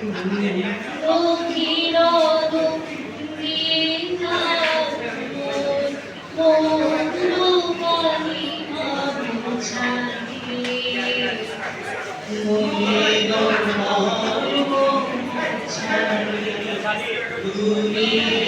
গভীর দুঃখে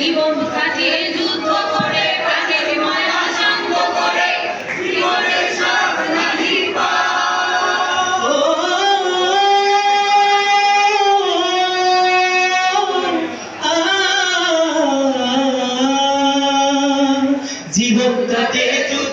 জীবন কাটিয়ে যুদ্ধ করে প্রাণের মায়া শান্ত করে যুদ্ধ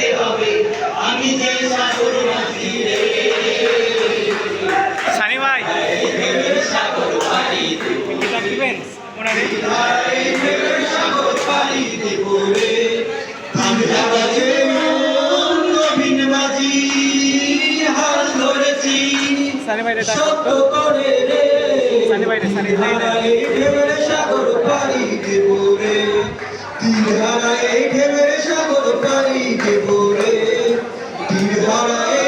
বাইতে হবে। আমি যে সাগর মাঝি রে। সানি ভাই। সাগর পাড়ি সাগর পাড়ি দেব রে। আমরা বাজে নবীন বাজি হাল ধরেছি। সত্য করে রে। সানি ভাই রে সানি ভাই সাগর পাড়ি দেব তীর ধারায় ঢেউয়ের সাগর পাড়ি দেব রে তীর ধারায়